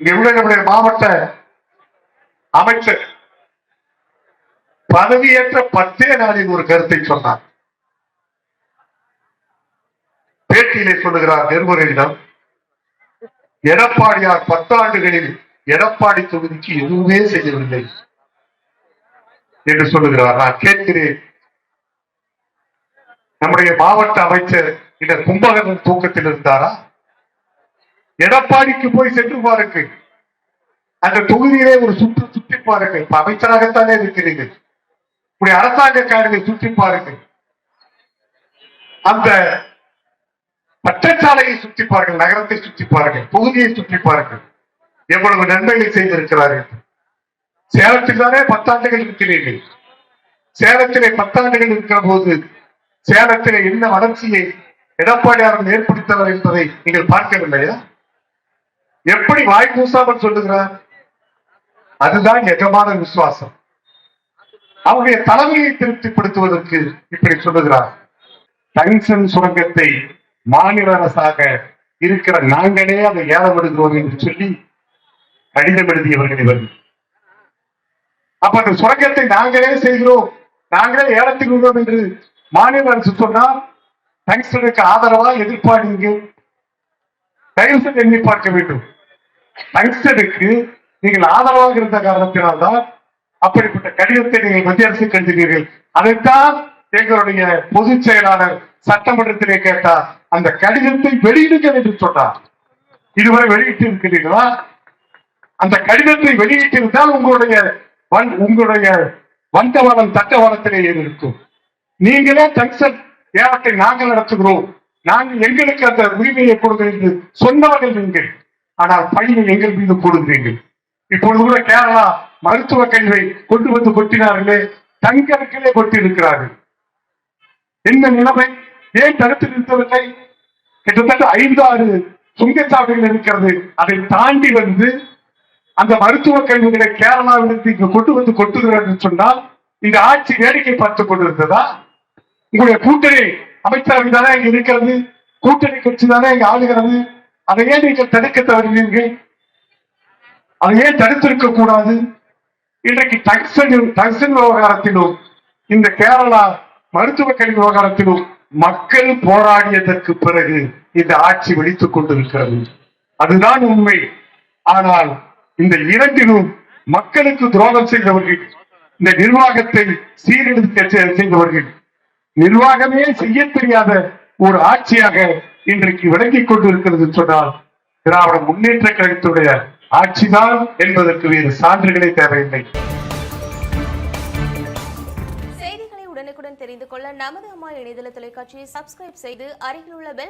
இங்க உள்ள நம்முடைய மாவட்ட அமைச்சர் பதவியேற்ற பத்தே நாளில் ஒரு கருத்தை சொன்னார். பேட்டியிலே சொல்லுகிறார் நிருபர்களிடம் எடப்பாடியார் பத்தாண்டுகளில் எடப்பாடி தொகுதிக்கு எதுவுமே செய்யவில்லை என்று சொல்லுகிறார். நான் கேட்கிறேன் நம்முடைய மாவட்ட அமைச்சர் இந்த கும்பகரன் தூக்கத்தில் இருந்தாரா? எடப்பாடிக்கு போய் சென்று பாருங்கள். அந்த தொகுதியிலே ஒரு சுற்று சுற்றி பாருங்கள். இப்ப அமைச்சராகத்தானே இருக்கிறீர்கள். உடைய அரசாங்க சுற்றி பாருங்கள். அந்த பட்டச்சாலையை சுற்றி பாருங்கள். நகரத்தை சுற்றி பாருங்கள். தொகுதியை சுற்றி பாருங்கள். எவ்வளவு நன்மைகளை செய்திருக்கிறார்கள். சேலத்தில் தானே பத்தாண்டுகள் இருக்கிறீர்கள். சேலத்திலே பத்தாண்டுகள் இருக்கிற போது சேலத்திலே என்ன வளர்ச்சியை எடப்பாடியார் ஏற்படுத்தவர் என்பதை நீங்கள் பார்க்கவில்லையா? எப்படி வாய் கூசாமல் சொல்லுகிறார்? அதுதான் எஜமான விசுவாசம். அவருடைய தலைமையை திருப்திப்படுத்துவதற்கு இப்படி சொல்லுகிறார். டங்ஷன் சுரங்கத்தை மாநில அரசாக இருக்கிற நாங்களே அதை ஏலம் விடுகிறோம் என்று சொல்லி கடிதம் எழுதியவர்கள் இவர்கள் அப்ப அந்த சுரங்கத்தை நாங்களே செய்கிறோம். நாங்களே ஏலத்தில் விடுவோம் என்று மாநில அரசு சொன்னால் டங்ஸ்டனுக்கு ஆதரவா எதிர்பார்க்கு தயவு செய்து எண்ணி பார்க்க வேண்டும். டங்ஸ்டனுக்கு நீங்கள் ஆதரவாக இருந்த காரணத்தினால்தான் அப்படிப்பட்ட கடிதத்தை நீங்கள் மத்திய அரசுக்கு எழுதினீர்கள் அதைத்தான் எங்களுடைய பொதுச் செயலாளர் சட்டமன்றத்திலே கேட்டார். அந்த கடிதத்தை வெளியிடுங்கள் என்று சொன்னார். இதுவரை வெளியிட்டு இருக்கிறீர்களா அந்த கடிதத்தை வெளியிட்டிருந்தால் உங்களுடைய வன்- உங்களுடைய வந்தவனம் தட்டவனத்திலே இருக்கும். நீங்களே டங்ஸ்டன் ஏலத்தை நாங்கள் நடத்துகிறோம். நாங்கள் எங்களுக்கு அந்த உரிமையை கொடுங்க என்று சொன்னார்கள் நீங்கள். ஆனால் பணியை எங்கள் மீது போடுகிறீர்கள். இப்பொழுது கூட கேரளா மருத்துவ கல்வியை கொண்டு வந்து கொட்டினார்களே தங்களுக்கிலே கொட்டி இருக்கிறார்கள் என்ன நிலைமை? ஏன் தடுத்து நிறுத்தவில்லை? கிட்டத்தட்ட ஐந்து ஆறு சுங்கச்சாவடிகள் இருக்கிறது. அதை தாண்டி வந்து அந்த மருத்துவ கல்விகளை கேரளாவிலிருந்து இங்கு கொண்டு வந்து கொட்டுகிறார் சொன்னால் இந்த ஆட்சி வேடிக்கை பார்த்துக் கொண்டிருந்ததா? உங்களுடைய கூட்டணி அமைச்சரவை தானே இங்க இருக்கிறது? கூட்டணி கட்சி தானே இங்க ஆளுகிறது? அதை ஏன் நீங்கள் தடுக்க தவறினீர்கள்? அதை ஏன் தடுத்திருக்க கூடாது? இன்றைக்கு டக்சன் டக்சன் விவகாரத்திலும் இந்த கேரளா மருத்துவ கல்வி விவகாரத்திலும் மக்கள் போராடியதற்கு பிறகு இந்த ஆட்சி வெடித்துக் கொண்டிருக்கிறது. அதுதான் உண்மை. ஆனால் இந்த இரண்டிலும் மக்களுக்கு துரோகம் செய்தவர்கள் இந்த நிர்வாகத்தை சீரழிக்க செய்தவர்கள் நிர்வாகமே செய்ய தெரியாத ஒரு ஆட்சியாக இன்றைக்கு விளங்கிக் கொண்டிருக்கிறது சொன்னால் திராவிட முன்னேற்ற கழகத்துடைய ஆட்சிதான் என்பதற்கு வேறு சான்றுகளே தேவையில்லை. செய்திகளை உடனுக்குடன் தெரிந்து கொள்ள நமது அம்மா இணையதள தொலைக்காட்சியை சப்ஸ்கிரைப் செய்து அருகில் உள்ள பெல்